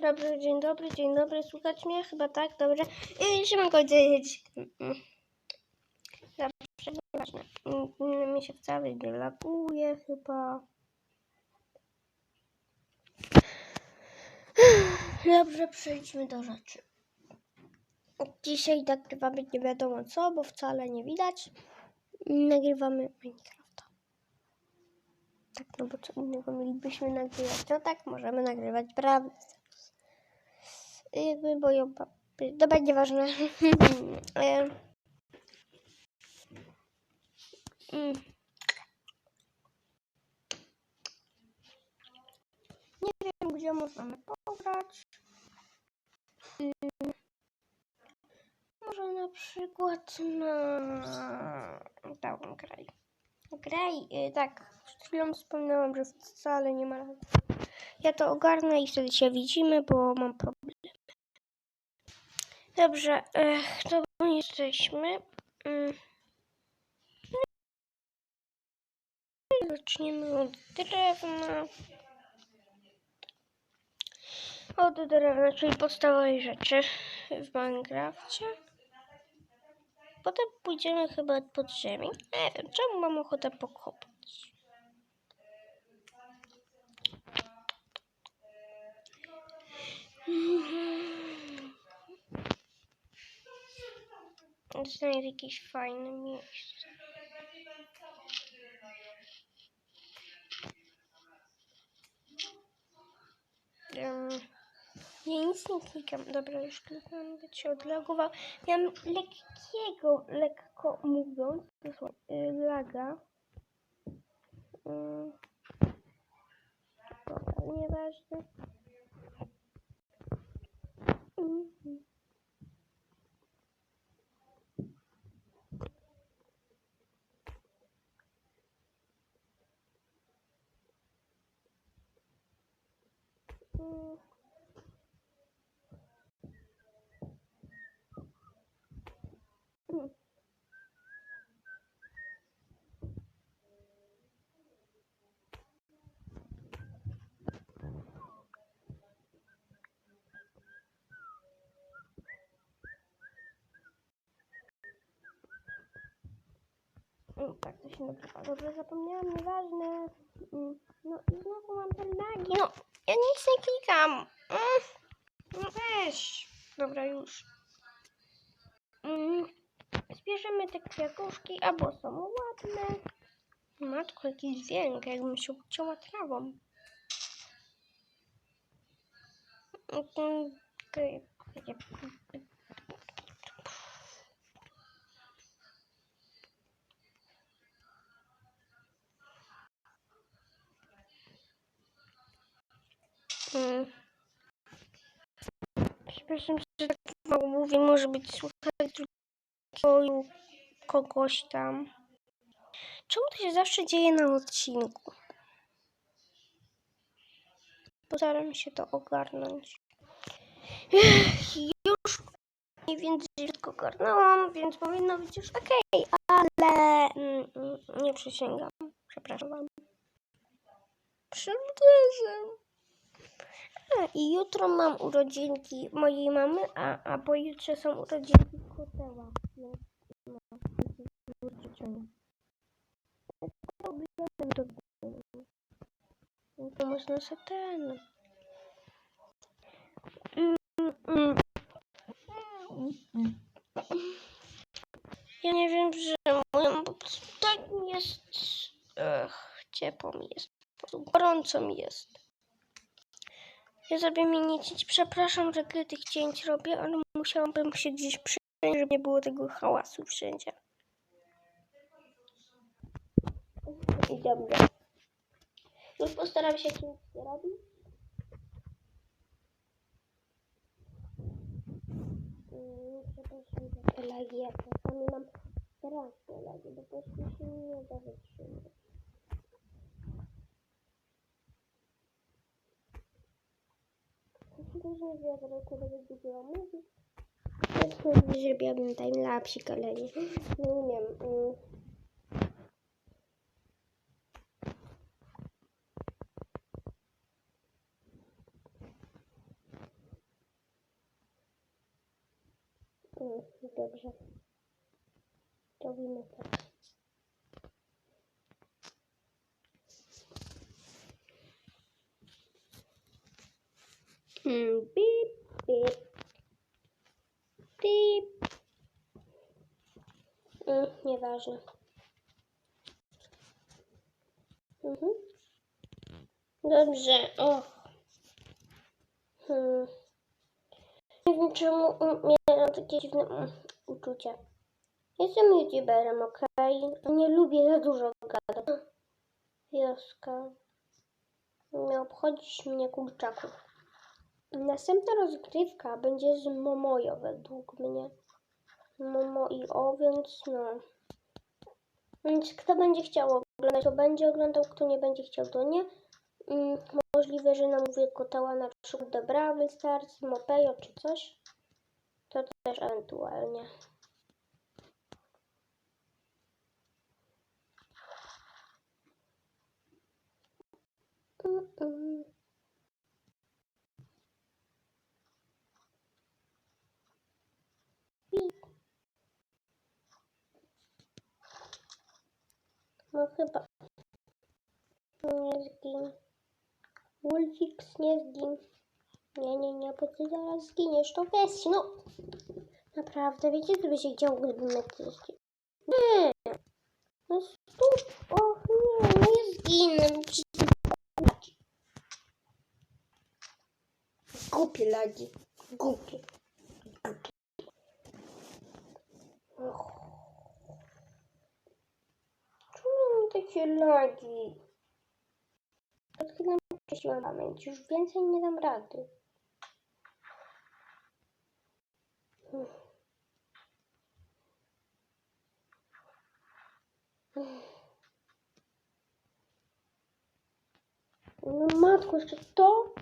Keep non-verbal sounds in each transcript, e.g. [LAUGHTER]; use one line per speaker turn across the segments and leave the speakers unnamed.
Dobry, dzień dobry, dzień dobry. Słuchać mnie? Chyba tak, dobrze. I się mogę powiedzieć. Dobrze, nieważne. Mi się wcale nie laguje chyba. Dobrze, przejdźmy do rzeczy. Dzisiaj nagrywamy nie wiadomo co, bo wcale nie widać. Nagrywamy Minecrafta. Tak, no bo co innego mielibyśmy nagrywać. No tak, możemy nagrywać prawdę. Jakby boją papy. Dobra, nieważne. [LAUGHS] E, mm. Nie wiem, gdzie możemy pograć. Mm. Może na przykład na Down Graj. Graj, y, tak, przed chwilą wspominałam, że wcale nie ma. Ja to ogarnę i wtedy się widzimy, bo mam problem. Dobrze, ech, to jesteśmy. Mm. Zaczniemy od drewna. Od drewna, czyli podstawowej rzeczy w Minecrafcie. Potem pójdziemy chyba pod ziemię. Nie wiem, czemu mam ochotę pokopać. Znajdę jakieś fajne miejsce. Um, ja nic nie klikam. Dobra, już klikam, bo się odlagował. Miałam lekkiego, lekko mówiąc, y, laga. Mm. Dobra, nieważne. Mhm. Mm. Mm. Mm, Tak, to się nagrywa. Dobrze, zapomniałam, nieważne. Mm, No i znowu mam te lagi. No, ja nic nie klikam. Mm, No weź. Dobra, już. Mm, Zbierzemy te kwiatuszki, albo są ładne. Matko, jaki dźwięk, jakbym się ucięła trawą. Mm, okej. Mm. Przepraszam, że tak mało mówię, może być słuchać drugiego kogoś tam. Czemu to się zawsze dzieje na odcinku? Postaram się to ogarnąć. Już mniej więcej wszystko ogarnęłam, więc powinno być już ok, ale mm, mm, nie przysięgam. Przepraszam wam. Przepraszam. A, i jutro mam urodzinki mojej mamy, a, a pojutrze są urodzinki koteła. Więc no, do życzenia. To oglądam do góry. No to można sobie ten... Ja nie wiem, że moją tak jest... Ech, ciepło mi jest. Gorąco mi jest. Ja zrobię mini cięć. Przepraszam, że tyle tych cięć robię, ale musiałabym się gdzieś przyjąć, żeby nie było tego hałasu wszędzie. I dobra. Już postaram się cięć nie robić. Mm, Przepraszam za te lagi, ja czasami mam straszne lagi, bo po prostu się nie da wytrzymać. Różne wiadomo, co będę dużo mówić pewnie zrobiłabym timelapsik, ale nie, nie umiem. Mm, mm dobrze. Robimy tak. Mm, beep. Nieważne. Mhm. Dobrze, o. Hmm. Nie wiem czemu miałam takie dziwne mm, uczucie. Jestem youtuberem, okej? Nie lubię za dużo gadać. Wioska. Nie obchodzisz mnie kurczaków. Następna rozgrywka będzie z Momojo według mnie. Momo i o, więc no. Więc kto będzie chciał oglądać, to będzie oglądał, kto nie będzie chciał, to nie. Mm, możliwe, że namówię kotała na przykład do Brawl Stars, Mopejo czy coś. To też ewentualnie. Mm-mm. No chyba. Nie zgin. Wolfix nie zgin. Nie, nie, nie, bo ty zaraz zginiesz, to weź, no. Naprawdę, wiecie, co by się działo, gdyby mnie ty zgin? Nie. No stóp, och nie, no ja zginę. Głupie lagi. Głupie. Głupie. Och. Czemu mam takie lagi? Przed chwilą czyściłam pamięć. Już więcej nie dam rady. No matko, jeszcze to?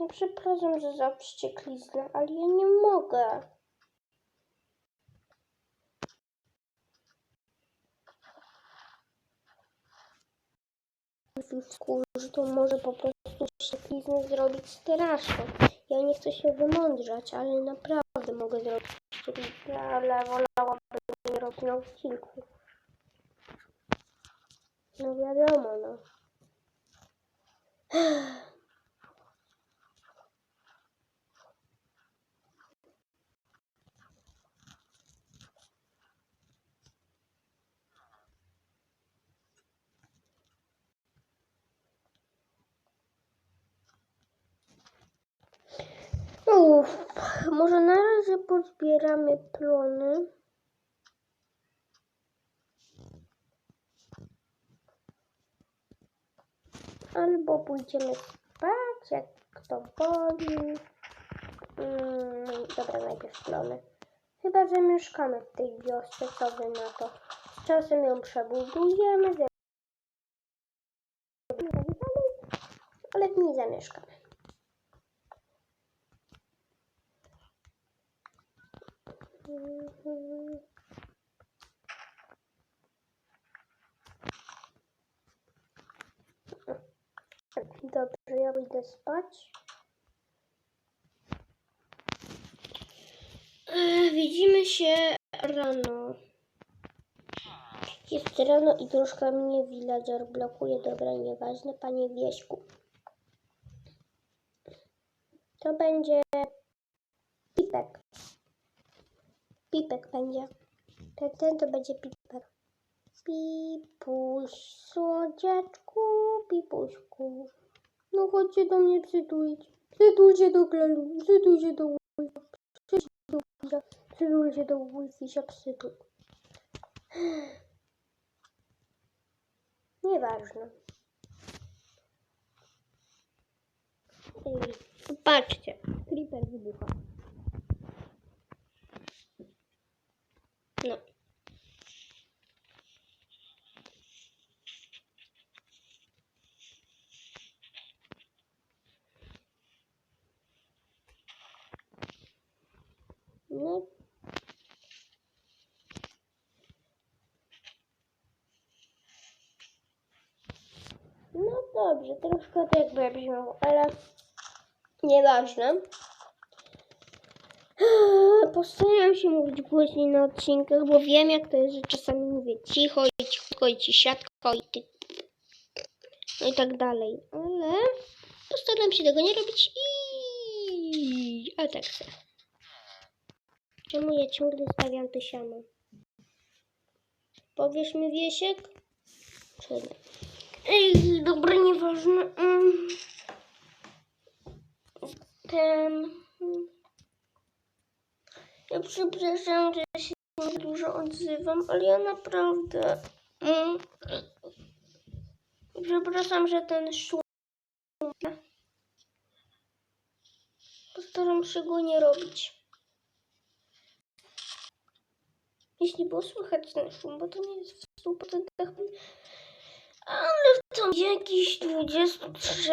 Ja przepraszam, że za wściekliznę, ale ja nie mogę. Że to może po prostu wściekliznę zrobić straszną. Ja nie chcę się wymądrzać, ale naprawdę mogę zrobić wściekliznę, ale wolałabym nie robić na odcinku. No wiadomo, no. Uff, może na razie pozbieramy plony. Albo pójdziemy spać, jak kto woli. Mm, dobra, najpierw plony. Chyba, że mieszkamy w tej wiosce, co wy na to. Z czasem ją przebudujemy, ale w niej zamieszkamy. Dobrze, ja pójdę spać. E, Widzimy się rano. Jest rano i troszkę mnie villager blokuje. Dobra, nieważne, panie Wieśku. To będzie pipek. Pipek będzie. Ten, ten to będzie pipek. Pipuś, słodziaczku, pipuśku. No chodźcie do mnie przytulić. Przytulcie do Klelu, przytulcie do Wolfia. Przytulcie do Wolfisia, przytul. [SIGHS] Nieważne. Patrzcie, creeper wybucha. No. No. No dobrze, troszkę tak brzmiało, ale nieważne. [SIGHS] Postaram się mówić głośniej na odcinkach, bo wiem jak to jest, że czasami mówię cicho i cicho i cisiatko i ty... No i tak dalej. Ale postaram się tego nie robić i... A tak chcę. Czemu ja ciągle stawiam te? Powiesz mi Wiesiek? Czy nie? Ej, dobra, nieważne. Mm. Ten... Ja przepraszam, że się nie dużo odzywam, ale ja naprawdę... Mm. Przepraszam, że ten szum... Postaram się go nie robić. Jeśli było słychać ten szum, bo to nie jest w 100% ale tam jakiś 23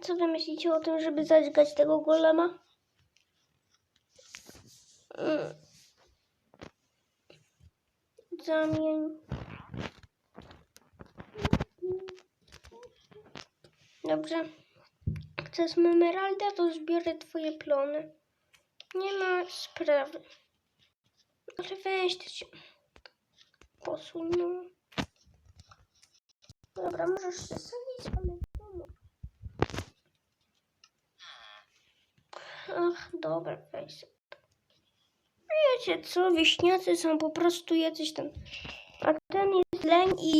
co wy myślicie o tym, żeby zadźgać tego golema? Zamień. Dobrze. Chcesz emeralda, to zbiorę twoje plony. Nie ma sprawy. Ale weź się. Posuń. Dobra, możesz się sadzić, ale domu. Ach, dobra, weź. Wiecie co, wieśniacy są po prostu jacyś tam... A ten jest leń i